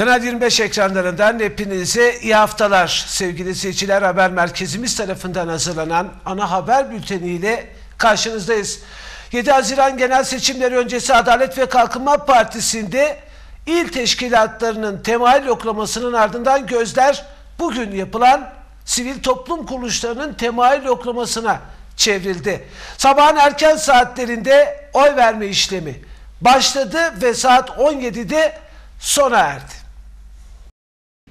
Kanal 25 ekranlarından hepinize iyi haftalar. Sevgili seyirciler haber merkezimiz tarafından hazırlanan ana haber bülteniyle karşınızdayız. 7 Haziran genel seçimleri öncesi Adalet ve Kalkınma Partisi'nde il teşkilatlarının temayül yoklamasının ardından gözler bugün yapılan sivil toplum kuruluşlarının temayül yoklamasına çevrildi. Sabahın erken saatlerinde oy verme işlemi başladı ve saat 17'de sona erdi.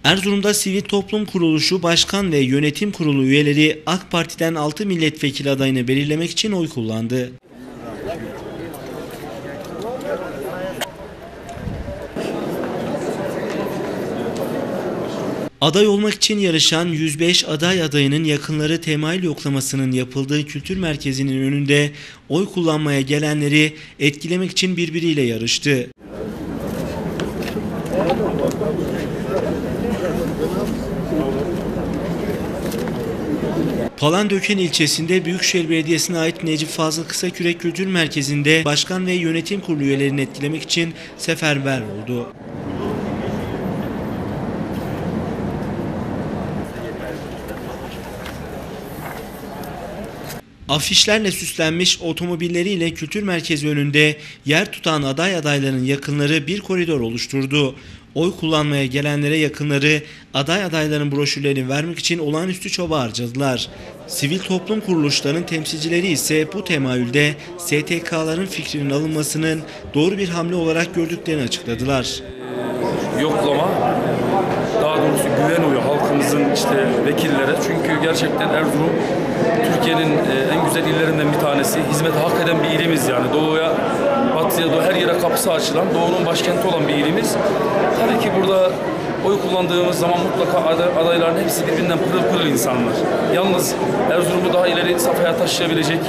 Erzurum'da Sivil Toplum Kuruluşu Başkan ve Yönetim Kurulu üyeleri AK Parti'den 6 milletvekili adayını belirlemek için oy kullandı. Aday olmak için yarışan 105 aday adayının yakınları temayül yoklamasının yapıldığı kültür merkezinin önünde oy kullanmaya gelenleri etkilemek için birbiriyle yarıştı. Palandöken ilçesinde Büyükşehir Belediyesi'ne ait Necip Fazıl Kısakürek Kültür Merkezi'nde başkan ve yönetim kurulu üyelerini etkilemek için seferber oldu. Afişlerle süslenmiş otomobilleriyle kültür merkezi önünde yer tutan aday adayların yakınları bir koridor oluşturdu. Oy kullanmaya gelenlere yakınları aday adayların broşürlerini vermek için olağanüstü çaba harcadılar. Sivil toplum kuruluşlarının temsilcileri ise bu temayülde STK'ların fikrinin alınmasının doğru bir hamle olarak gördüklerini açıkladılar. Yoklama daha doğrusu güven oyu halkımızın işte vekillere. Çünkü gerçekten Erzurum Türkiye'nin e, en güzel illerinden bir tanesi. Hizmet hak eden bir ilimiz yani. Doğuya, batıya, doğu her yere kapısı açılan, doğunun başkenti olan bir ilimiz. Tabii ki burada oy kullandığımız zaman mutlaka adayların hepsi birbirinden pırıl pırıl insanlar. Yalnız Erzurum'u daha ileri safhaya taşıyabilecek,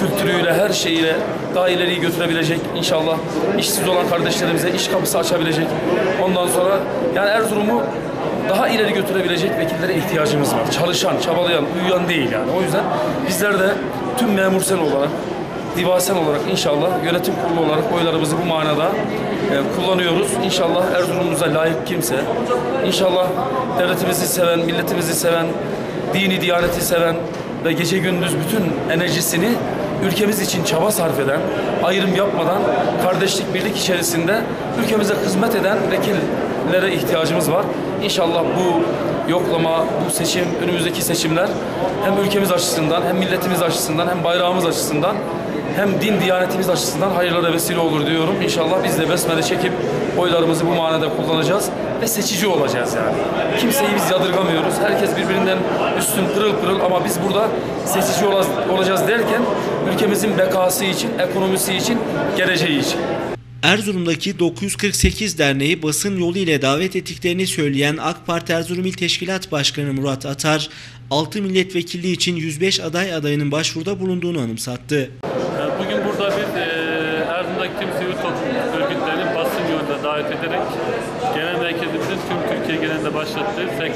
kültürüyle, her şeyiyle daha ileriyi götürebilecek, inşallah işsiz olan kardeşlerimize iş kapısı açabilecek. Ondan sonra yani Erzurum'u daha ileri götürebilecek vekillere ihtiyacımız var. Çalışan, çabalayan, uyuyan değil yani. O yüzden bizler de tüm memur sen olarak, divasen olarak inşallah yönetim kurulu olarak oylarımızı bu manada e, kullanıyoruz. İnşallah Erzurum'umuza layık kimse, inşallah devletimizi seven, milletimizi seven, dini, diyaneti seven ve gece gündüz bütün enerjisini ülkemiz için çaba sarf eden, ayrım yapmadan kardeşlik birlik içerisinde ülkemize hizmet eden vekillere ihtiyacımız var. İnşallah bu yoklama, bu seçim, önümüzdeki seçimler hem ülkemiz açısından, hem milletimiz açısından, hem bayrağımız açısından, hem din diyanetimiz açısından hayırlara vesile olur diyorum. İnşallah biz de besmele çekip oylarımızı bu manada kullanacağız ve seçici olacağız yani. Kimseyi biz yadırgamıyoruz. Herkes birbirinden üstün pırıl pırıl ama biz burada seçici olacağız derken ülkemizin bekası için, ekonomisi için, geleceği için. Erzurum'daki 948 derneği basın yolu ile davet ettiklerini söyleyen AK Parti Erzurum İl Teşkilat Başkanı Murat Atar, 6 milletvekilliği için 105 aday adayının başvuruda bulunduğunu anımsattı. Ee, bugün burada bir e, Erzurum'daki tüm sivil toplum örgütlerinin basın yolunda davet ederek genel merkezimizin tüm Türkiye genelinde başlattığı e,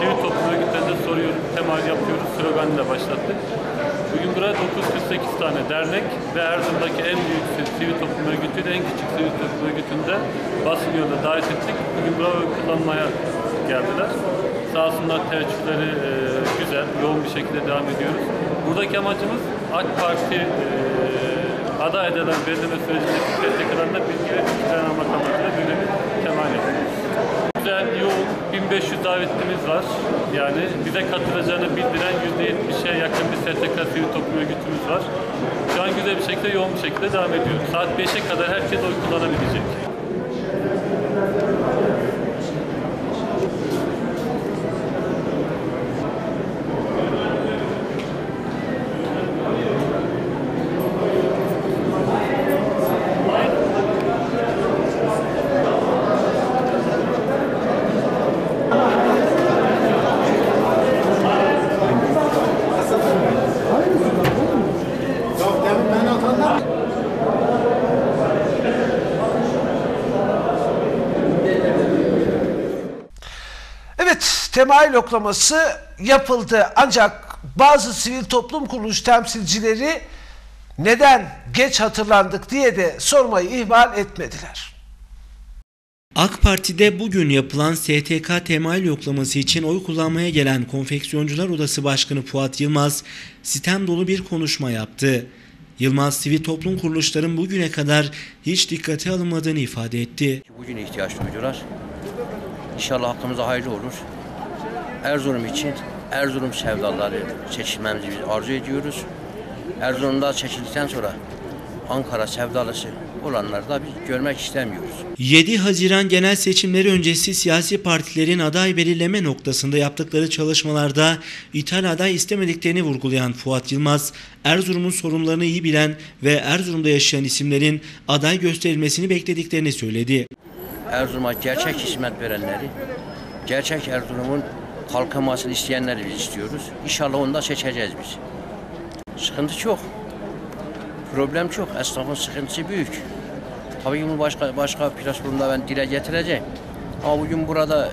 sivil toplum örgütlerinde soruyoruz, temal yapıyoruz sloganıyla başlattık. Bugün burada 948 tane dernek ve Erzurum'daki en büyük sivil toplum örgütü de en küçük sivil toplum örgütünde basın yolunda davet ettik. Bugün burada kullanmaya geldiler. Sağ olsunlar teveccühleri e, güzel, yoğun bir şekilde devam ediyoruz. Buradaki amacımız AK Parti e, aday edilen belirleme sürecindeki STK'larında bilgi ve amacıyla böyle bir temal ettik. Güzel, yoğun 1500 davetlimiz var. Yani bize katılacağını bildiren %70'e yakın bir STK sivil toplum örgütümüz var. Şu an güzel bir şekilde, yoğun bir şekilde devam ediyor. Saat 5'e kadar herkes oy kullanabilecek. Evet, temayül oklaması yapıldı. Ancak bazı sivil toplum kuruluş temsilcileri neden geç hatırlandık diye de sormayı ihmal etmediler. AK Parti'de bugün yapılan STK temayül yoklaması için oy kullanmaya gelen Konfeksiyoncular Odası Başkanı Fuat Yılmaz sitem dolu bir konuşma yaptı. Yılmaz sivil toplum kuruluşların bugüne kadar hiç dikkate alınmadığını ifade etti. Bugün ihtiyaç duydular. İnşallah hakkımıza hayırlı olur. Erzurum için Erzurum sevdaları seçilmemizi biz arzu ediyoruz. Erzurum'da seçildikten sonra Ankara sevdalısı olanları da biz görmek istemiyoruz. 7 Haziran genel seçimleri öncesi siyasi partilerin aday belirleme noktasında yaptıkları çalışmalarda ithal aday istemediklerini vurgulayan Fuat Yılmaz, Erzurum'un sorunlarını iyi bilen ve Erzurum'da yaşayan isimlerin aday gösterilmesini beklediklerini söyledi. Erzurum'a gerçek hizmet verenleri, gerçek Erzurum'un kalkınmasını isteyenleri biz istiyoruz. İnşallah onu da seçeceğiz biz. Sıkıntı çok. Problem çok. Esnafın sıkıntısı büyük. Tabii bunu başka başka platformda ben dile getireceğim. Ama bugün burada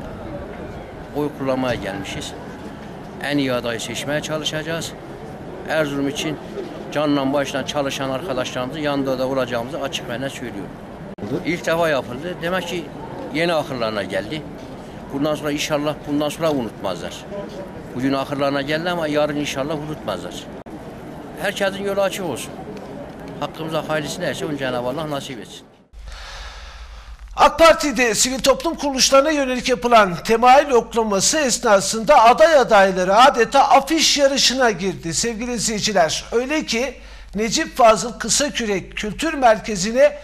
oy kullanmaya gelmişiz. En iyi adayı seçmeye çalışacağız. Erzurum için canla başla çalışan arkadaşlarımızın yanında da olacağımızı açık ve net söylüyorum. İlk defa yapıldı. Demek ki yeni akıllarına geldi. Bundan sonra inşallah bundan sonra unutmazlar. Bugün akıllarına geldi ama yarın inşallah unutmazlar. Herkesin yolu açık olsun. Hakkımıza hayırlısı neyse onu Cenab-ı Allah nasip etsin. AK Parti'de sivil toplum kuruluşlarına yönelik yapılan temayül yoklaması esnasında aday adayları adeta afiş yarışına girdi sevgili izleyiciler. Öyle ki Necip Fazıl Kısakürek Kültür Merkezi'ne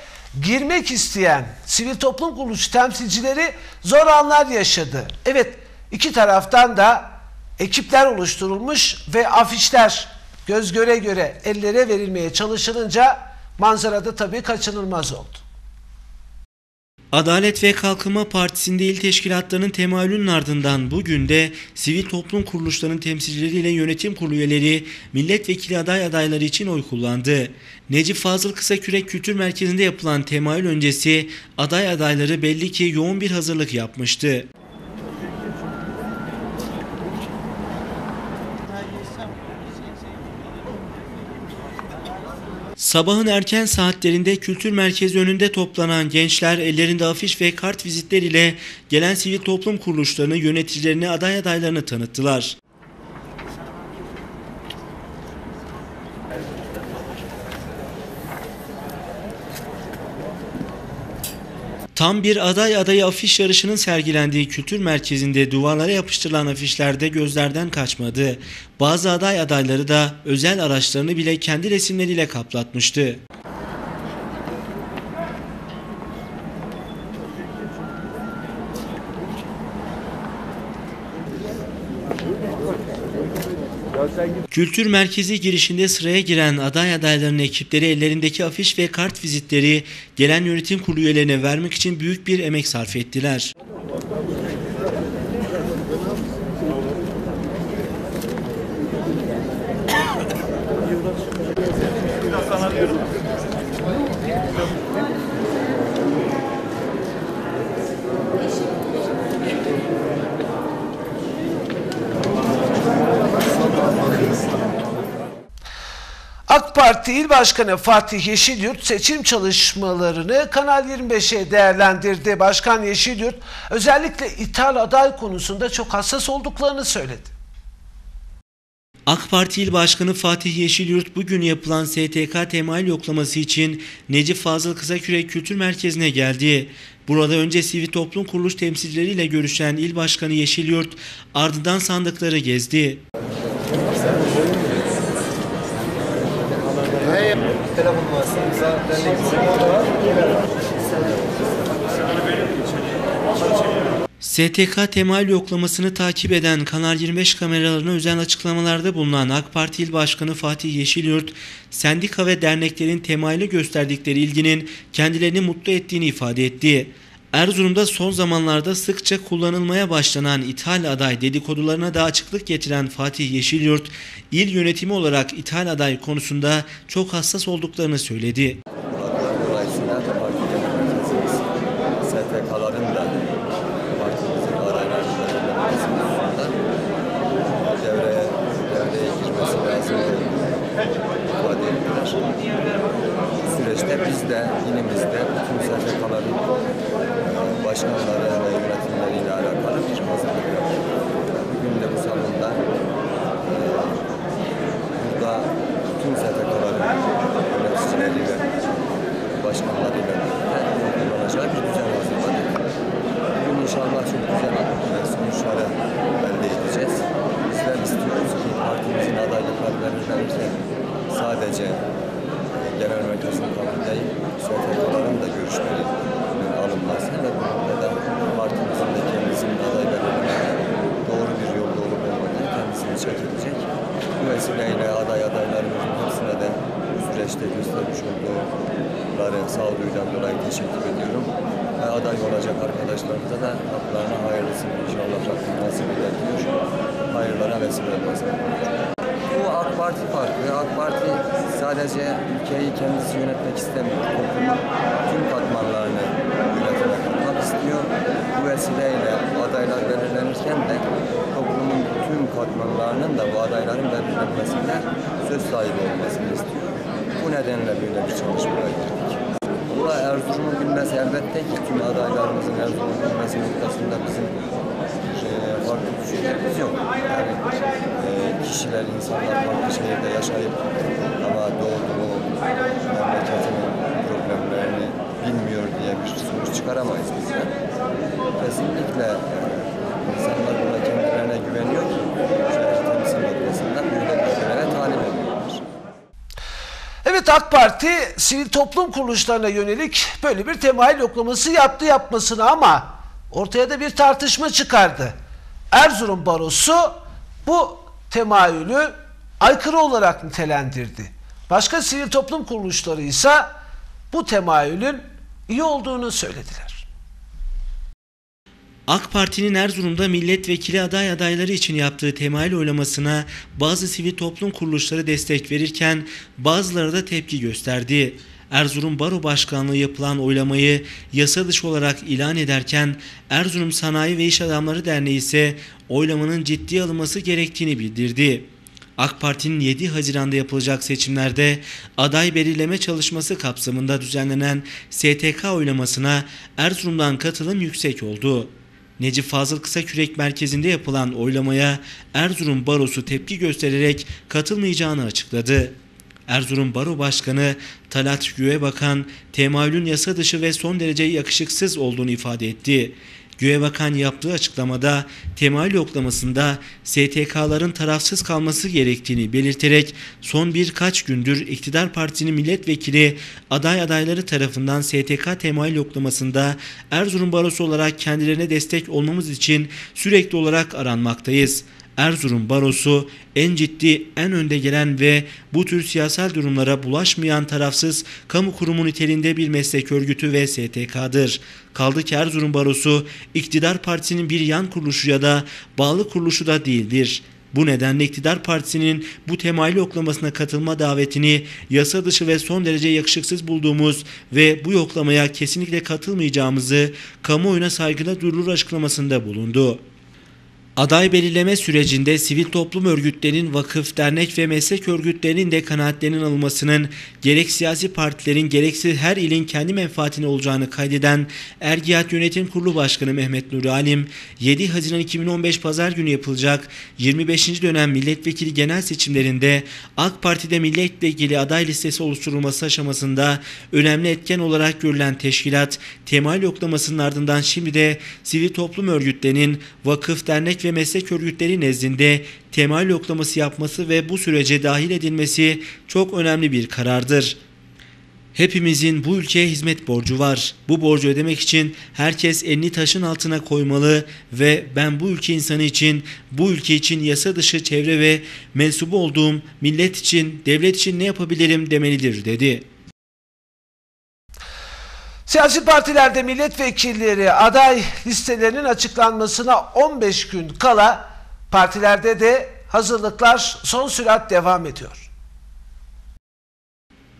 girmek isteyen sivil toplum kuruluşu temsilcileri zor anlar yaşadı. Evet iki taraftan da ekipler oluşturulmuş ve afişler göz göre göre ellere verilmeye çalışılınca manzarada tabii kaçınılmaz oldu. Adalet ve Kalkınma Partisi'nde il teşkilatlarının temayülünün ardından bugün de sivil toplum kuruluşlarının temsilcileriyle yönetim kurulu üyeleri milletvekili aday adayları için oy kullandı. Necip Fazıl Kısakürek Kültür Merkezi'nde yapılan temayül öncesi aday adayları belli ki yoğun bir hazırlık yapmıştı. Sabahın erken saatlerinde kültür merkezi önünde toplanan gençler ellerinde afiş ve kart vizitler ile gelen sivil toplum kuruluşlarını yöneticilerine aday adaylarını tanıttılar. Tam bir aday adayı afiş yarışının sergilendiği kültür merkezinde duvarlara yapıştırılan afişlerde gözlerden kaçmadı. Bazı aday adayları da özel araçlarını bile kendi resimleriyle kaplatmıştı. Kültür merkezi girişinde sıraya giren aday adaylarının ekipleri ellerindeki afiş ve kart vizitleri gelen yönetim kurulu üyelerine vermek için büyük bir emek sarf ettiler. AK Parti İl Başkanı Fatih Yeşilyurt seçim çalışmalarını Kanal 25'e değerlendirdi. Başkan Yeşilyurt özellikle ithal aday konusunda çok hassas olduklarını söyledi. AK Parti İl Başkanı Fatih Yeşilyurt bugün yapılan STK temayül yoklaması için Necip Fazıl Kısakürek Kültür Merkezi'ne geldi. Burada önce sivil toplum kuruluş temsilcileriyle görüşen İl Başkanı Yeşilyurt ardından sandıkları gezdi. Telefon varsa STK temayül yoklamasını takip eden Kanal 25 kameralarına özel açıklamalarda bulunan AK Parti İl Başkanı Fatih Yeşilyurt, sendika ve derneklerin temayüle gösterdikleri ilginin kendilerini mutlu ettiğini ifade etti. Erzurum'da son zamanlarda sıkça kullanılmaya başlanan ithal aday dedikodularına da açıklık getiren Fatih Yeşilyurt, il yönetimi olarak ithal aday konusunda çok hassas olduklarını söyledi. Dolayısıyla partimizin STK'ların da partimizin adaylarının belirlenmesi konusunda devreye, devreye girmesi lazım ifade süreçte biz de ilimizde bütün STK'ların e, baş başkanları ve yönetimleriyle alakalı bir hazırlık yaptık. Bugün de bu salonda e, burada tüm STK'ların yöneticileri ve başkanlarıyla kullanacağı bir düzen hazırladık. Bugün inşallah çok güzel sonuçları elde edeceğiz. Bizler istiyoruz ki partimizin adaylıkları verilirken sadece genel merkezin kabul değil, STK'ların da görüşleri alınması ve bununla da partimizin de kendisinin aday belirlemeye doğru bir yolda olup olmadığı kendisini çekilecek. Bu vesileyle aday adaylarımızın hepsine de bu süreçte göstermiş oldukları sağduyudan dolayı teşekkür ediyorum. Ve aday olacak arkadaşlarımıza da haklarına hayırlısını inşallah Rabbim nasip eder diyor. Hayırlara vesile olmasını. Bu Parti farkı. AK Parti sadece ülkeyi kendisi yönetmek istemiyor. Toplumun tüm katmanlarını yönetime katmak istiyor. Bu vesileyle adaylar belirlenirken de toplumun tüm katmanlarının da bu adayların belirlenmesinde söz sahibi olmasını istiyor. Bu nedenle böyle bir çalışmaya girdik. Valla Erzurum'u bilmesi elbette ki tüm adaylarımızın Erzurum'u bilmesi noktasında bizim e, farklı düşüncelerimiz yok. Yani kişiler, insanlar farklı şehirde yaşayıp ama doğduğu memleketinin problemlerini bilmiyor diye bir sonuç çıkaramayız bizden. Kesinlikle e, insanlar buna kendilerine güveniyor ki şehir temsil noktasında böyle göreve talim ediyorlar. Evet AK Parti sivil toplum kuruluşlarına yönelik böyle bir temayül yoklaması yaptı yapmasına ama ortaya da bir tartışma çıkardı. Erzurum Barosu bu temayülü aykırı olarak nitelendirdi. Başka sivil toplum kuruluşları ise bu temayülün iyi olduğunu söylediler. AK Parti'nin Erzurum'da milletvekili aday adayları için yaptığı temayül oylamasına bazı sivil toplum kuruluşları destek verirken bazıları da tepki gösterdi. Erzurum Baro Başkanlığı yapılan oylamayı yasa dışı olarak ilan ederken Erzurum Sanayi ve İş Adamları Derneği ise oylamanın ciddiye alınması gerektiğini bildirdi. AK Parti'nin 7 Haziran'da yapılacak seçimlerde aday belirleme çalışması kapsamında düzenlenen STK oylamasına Erzurum'dan katılım yüksek oldu. Necip Fazıl Kısakürek merkezinde yapılan oylamaya Erzurum Barosu tepki göstererek katılmayacağını açıkladı. Erzurum Baro Başkanı Talat Güvebakan temayülün yasa dışı ve son derece yakışıksız olduğunu ifade etti. Güvebakan yaptığı açıklamada temayül yoklamasında STK'ların tarafsız kalması gerektiğini belirterek son birkaç gündür iktidar partisinin milletvekili aday adayları tarafından STK temayül yoklamasında Erzurum Barosu olarak kendilerine destek olmamız için sürekli olarak aranmaktayız. Erzurum Barosu en ciddi, en önde gelen ve bu tür siyasal durumlara bulaşmayan tarafsız kamu kurumu niteliğinde bir meslek örgütü ve STK'dır. Kaldı ki Erzurum Barosu iktidar partisinin bir yan kuruluşu ya da bağlı kuruluşu da değildir. Bu nedenle iktidar partisinin bu temayül yoklamasına katılma davetini yasa dışı ve son derece yakışıksız bulduğumuz ve bu yoklamaya kesinlikle katılmayacağımızı kamuoyuna saygıda durur açıklamasında bulundu. Aday belirleme sürecinde sivil toplum örgütlerinin, vakıf, dernek ve meslek örgütlerinin de kanaatlerinin alınmasının gerek siyasi partilerin gerekse her ilin kendi menfaatine olacağını kaydeden Ergiyat Yönetim Kurulu Başkanı Mehmet Nuri Alim, 7 Haziran 2015 Pazar günü yapılacak 25. dönem milletvekili genel seçimlerinde AK Parti'de milletvekili aday listesi oluşturulması aşamasında önemli etken olarak görülen teşkilat, temayül yoklamasının ardından şimdi de sivil toplum örgütlerinin, vakıf, dernek ve meslek örgütleri nezdinde temayül yoklaması yapması ve bu sürece dahil edilmesi çok önemli bir karardır. Hepimizin bu ülkeye hizmet borcu var. Bu borcu ödemek için herkes elini taşın altına koymalı ve ben bu ülke insanı için, bu ülke için yasa dışı çevre ve mensubu olduğum millet için, devlet için ne yapabilirim demelidir dedi. Siyasi partilerde milletvekilleri aday listelerinin açıklanmasına 15 gün kala partilerde de hazırlıklar son sürat devam ediyor.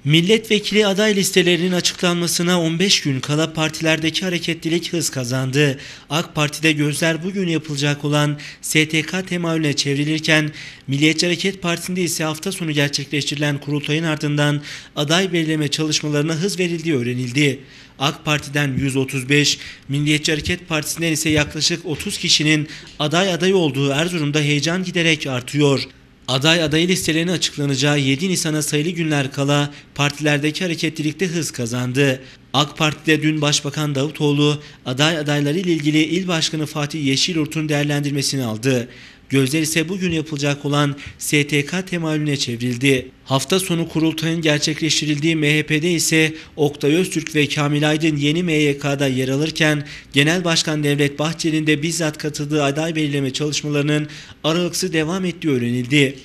Milletvekili aday listelerinin açıklanmasına 15 gün kala partilerdeki hareketlilik hız kazandı. AK Parti'de gözler bugün yapılacak olan STK temayülüne çevrilirken Milliyetçi Hareket Partisi'nde ise hafta sonu gerçekleştirilen kurultayın ardından aday belirleme çalışmalarına hız verildiği öğrenildi. AK Parti'den 135, Milliyetçi Hareket Partisi'nden ise yaklaşık 30 kişinin aday aday olduğu Erzurum'da heyecan giderek artıyor. Aday adayı listelerinin açıklanacağı 7 Nisan'a sayılı günler kala partilerdeki hareketlilikte hız kazandı. AK Parti'de dün Başbakan Davutoğlu aday adayları ilgili İl Başkanı Fatih Yeşilurt'un değerlendirmesini aldı. Gözler ise bugün yapılacak olan STK temayülüne çevrildi. Hafta sonu kurultayın gerçekleştirildiği MHP'de ise Oktay Öztürk ve Kamil Aydın yeni MYK'da yer alırken Genel Başkan Devlet Bahçeli'nin de bizzat katıldığı aday belirleme çalışmalarının aralıksız devam ettiği öğrenildi.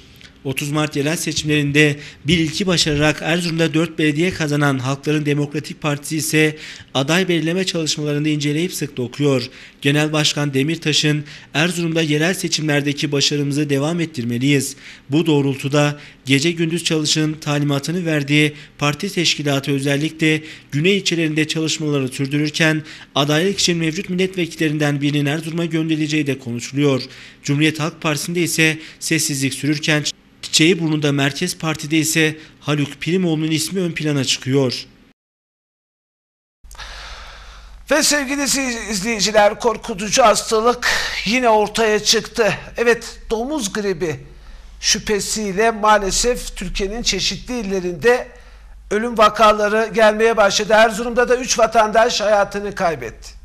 30 Mart yerel seçimlerinde bir ilki başararak Erzurum'da 4 belediye kazanan Halkların Demokratik Partisi ise aday belirleme çalışmalarında inceleyip sık dokuyor. Genel Başkan Demirtaş'ın Erzurum'da yerel seçimlerdeki başarımızı devam ettirmeliyiz. Bu doğrultuda gece gündüz çalışın talimatını verdiği parti teşkilatı özellikle güney ilçelerinde çalışmaları sürdürürken adaylık için mevcut milletvekillerinden birinin Erzurum'a gönderileceği de konuşuluyor. Cumhuriyet Halk Partisi'nde ise sessizlik sürürken Çiçeği burnunda Merkez Parti'de ise Haluk Primoğlu'nun ismi ön plana çıkıyor. Ve sevgili izleyiciler korkutucu hastalık yine ortaya çıktı. Evet domuz gribi şüphesiyle maalesef Türkiye'nin çeşitli illerinde ölüm vakaları gelmeye başladı. Erzurum'da da 3 vatandaş hayatını kaybetti.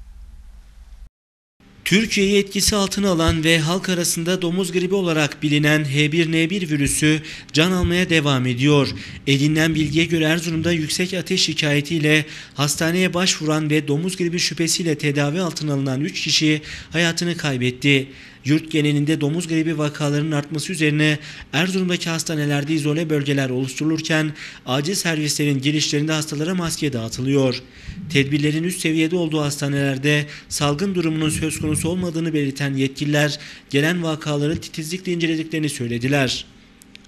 Türkiye'yi etkisi altına alan ve halk arasında domuz gribi olarak bilinen H1N1 virüsü can almaya devam ediyor. Edinilen bilgiye göre Erzurum'da yüksek ateş şikayetiyle hastaneye başvuran ve domuz gribi şüphesiyle tedavi altına alınan 3 kişi hayatını kaybetti. Yurt genelinde domuz gribi vakalarının artması üzerine Erzurum'daki hastanelerde izole bölgeler oluşturulurken acil servislerin girişlerinde hastalara maske dağıtılıyor. Tedbirlerin üst seviyede olduğu hastanelerde salgın durumunun söz konusu olmadığını belirten yetkililer gelen vakaları titizlikle incelediklerini söylediler.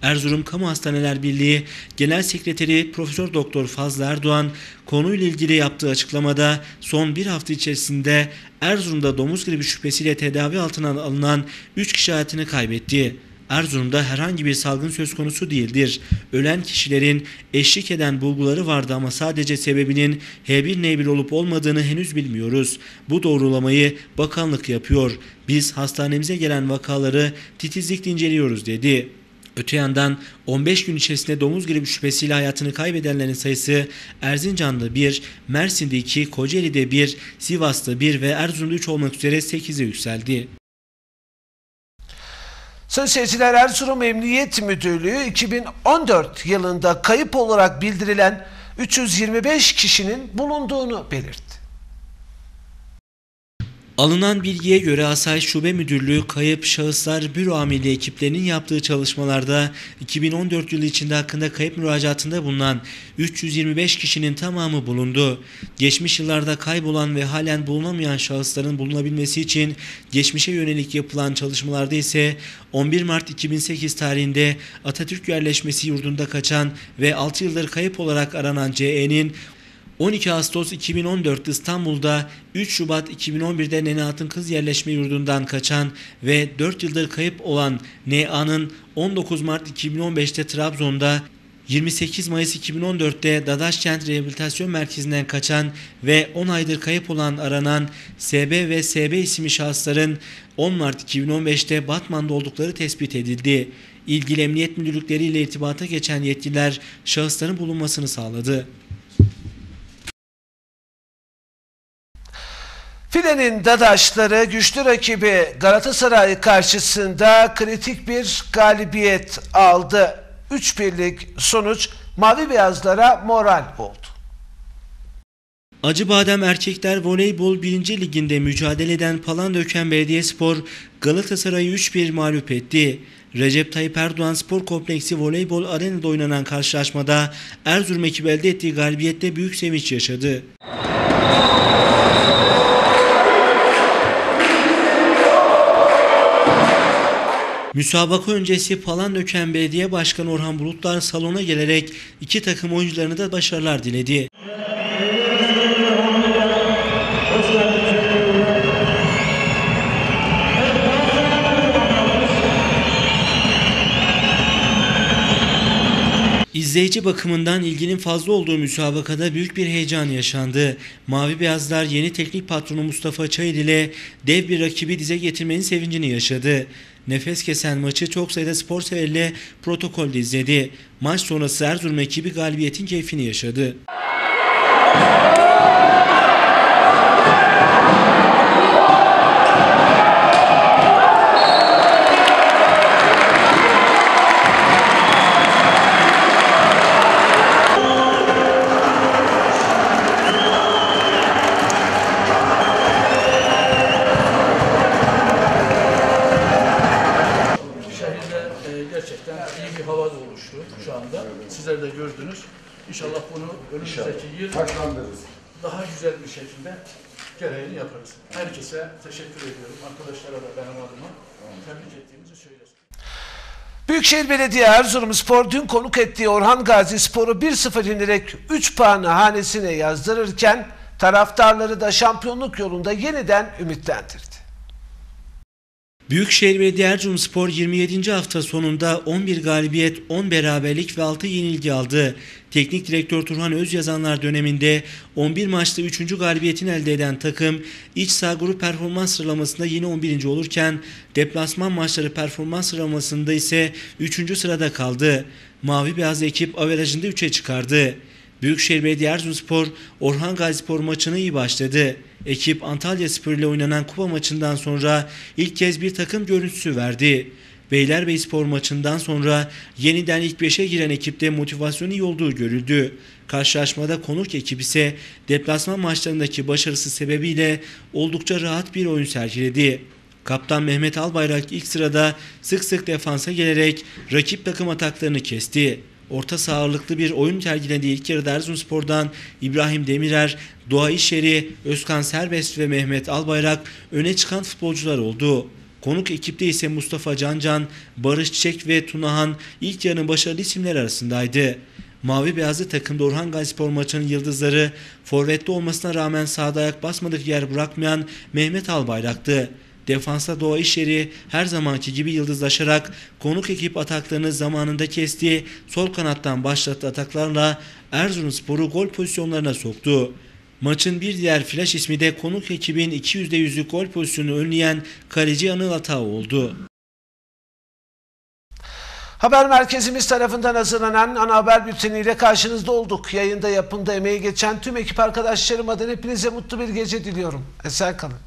Erzurum Kamu Hastaneler Birliği Genel Sekreteri Profesör Doktor Fazlı Erdoğan konuyla ilgili yaptığı açıklamada son bir hafta içerisinde Erzurum'da domuz gribi şüphesiyle tedavi altına alınan 3 kişi hayatını kaybetti. Erzurum'da herhangi bir salgın söz konusu değildir. Ölen kişilerin eşlik eden bulguları vardı ama sadece sebebinin H1N1 olup olmadığını henüz bilmiyoruz. Bu doğrulamayı bakanlık yapıyor. Biz hastanemize gelen vakaları titizlikle inceliyoruz dedi. Öte yandan 15 gün içerisinde domuz gribi şüphesiyle hayatını kaybedenlerin sayısı Erzincan'da 1, Mersin'de 2, Kocaeli'de 1, Sivas'ta 1 ve Erzurum'da 3 olmak üzere 8'e yükseldi. Sayın seyirciler Erzurum Emniyet Müdürlüğü 2014 yılında kayıp olarak bildirilen 325 kişinin bulunduğunu belirtti. Alınan bilgiye göre Asayiş Şube Müdürlüğü Kayıp Şahıslar Büro Amirliği ekiplerinin yaptığı çalışmalarda 2014 yılı içinde hakkında kayıp müracaatında bulunan 325 kişinin tamamı bulundu. Geçmiş yıllarda kaybolan ve halen bulunamayan şahısların bulunabilmesi için geçmişe yönelik yapılan çalışmalarda ise 11 Mart 2008 tarihinde Atatürk yerleşmesi yurdunda kaçan ve 6 yıldır kayıp olarak aranan CE'nin 12 Ağustos 2014 İstanbul'da 3 Şubat 2011'de Nenahat'ın kız yerleşme yurdundan kaçan ve 4 yıldır kayıp olan NA'nın 19 Mart 2015'te Trabzon'da 28 Mayıs 2014'te Dadaşkent Rehabilitasyon Merkezi'nden kaçan ve 10 aydır kayıp olan aranan SB ve SB isimli şahısların 10 Mart 2015'te Batman'da oldukları tespit edildi. İlgili emniyet müdürlükleriyle irtibata geçen yetkililer şahısların bulunmasını sağladı. Filenin Dadaşları güçlü rakibi Galatasaray karşısında kritik bir galibiyet aldı. 3 birlik sonuç mavi beyazlara moral oldu. Acıbadem Erkekler Voleybol 1. Liginde mücadele eden Palandöken Belediyespor Galatasaray'ı 3-1 mağlup etti. Recep Tayyip Erdoğan Spor Kompleksi Voleybol Arena'da oynanan karşılaşmada Erzurum ekibi elde ettiği galibiyette büyük sevinç yaşadı. Müsabaka öncesi Palandöken Belediye Başkanı Orhan Bulutlar salona gelerek iki takım oyuncularına da başarılar diledi. İzleyici bakımından ilginin fazla olduğu müsabakada büyük bir heyecan yaşandı. Mavi Beyazlar yeni teknik patronu Mustafa Çayır ile dev bir rakibi dize getirmenin sevincini yaşadı. Nefes kesen maçı çok sayıda spor severle protokolde izledi. Maç sonrası Erzurum ekibi galibiyetin keyfini yaşadı. Herkese teşekkür ediyorum. Arkadaşlara da benim adıma tebrik ettiğimizi söylesin. Büyükşehir Belediye Erzurumspor dün konuk ettiği Orhan Gazi Spor'u 1-0 yenerek 3 puanı hanesine yazdırırken taraftarları da şampiyonluk yolunda yeniden ümitlendirdi. Büyükşehir Belediye Erzurumspor 27. hafta sonunda 11 galibiyet, 10 beraberlik ve 6 yenilgi aldı. Teknik direktör Turhan Özyazanlar döneminde 11 maçta 3. galibiyetini elde eden takım iç saha grup performans sıralamasında yine 11. olurken deplasman maçları performans sıralamasında ise 3. sırada kaldı. Mavi beyaz ekip averajında 3'e çıkardı. Büyükşehir Belediye Erzurumspor Orhan Gazispor maçına iyi başladı. Ekip Antalya Spor ile oynanan kupa maçından sonra ilk kez bir takım görüntüsü verdi. Beylerbeyi Spor maçından sonra yeniden ilk 5'e giren ekipte motivasyonu iyi olduğu görüldü. Karşılaşmada konuk ekip ise deplasman maçlarındaki başarısı sebebiyle oldukça rahat bir oyun sergiledi. Kaptan Mehmet Albayrak ilk sırada sık sık defansa gelerek rakip takım ataklarını kesti. Orta saha ağırlıklı bir oyun sergilediği ilk yarıda Erzurumspor'dan İbrahim Demirer, Doğa İşeri, Özkan Serbest ve Mehmet Albayrak öne çıkan futbolcular oldu. Konuk ekipte ise Mustafa Cancan, Barış Çiçek ve Tunahan ilk yarının başarılı isimler arasındaydı. Mavi beyazlı takımda Orhan Gazispor maçının yıldızları forvette olmasına rağmen sahada ayak basmadık yer bırakmayan Mehmet Albayrak'tı. Defansta Doğa İşleri her zamanki gibi yıldızlaşarak konuk ekip ataklarını zamanında kesti. Sol kanattan başlattığı ataklarla Erzurumspor'u gol pozisyonlarına soktu. Maçın bir diğer flash ismi de konuk ekibin 200'lük gol pozisyonunu önleyen kaleci Anıl Atağı oldu. Haber merkezimiz tarafından hazırlanan ana haber bülteniyle karşınızda olduk. Yayında yapımda emeği geçen tüm ekip arkadaşlarım adına hepinize mutlu bir gece diliyorum. Esen kalın.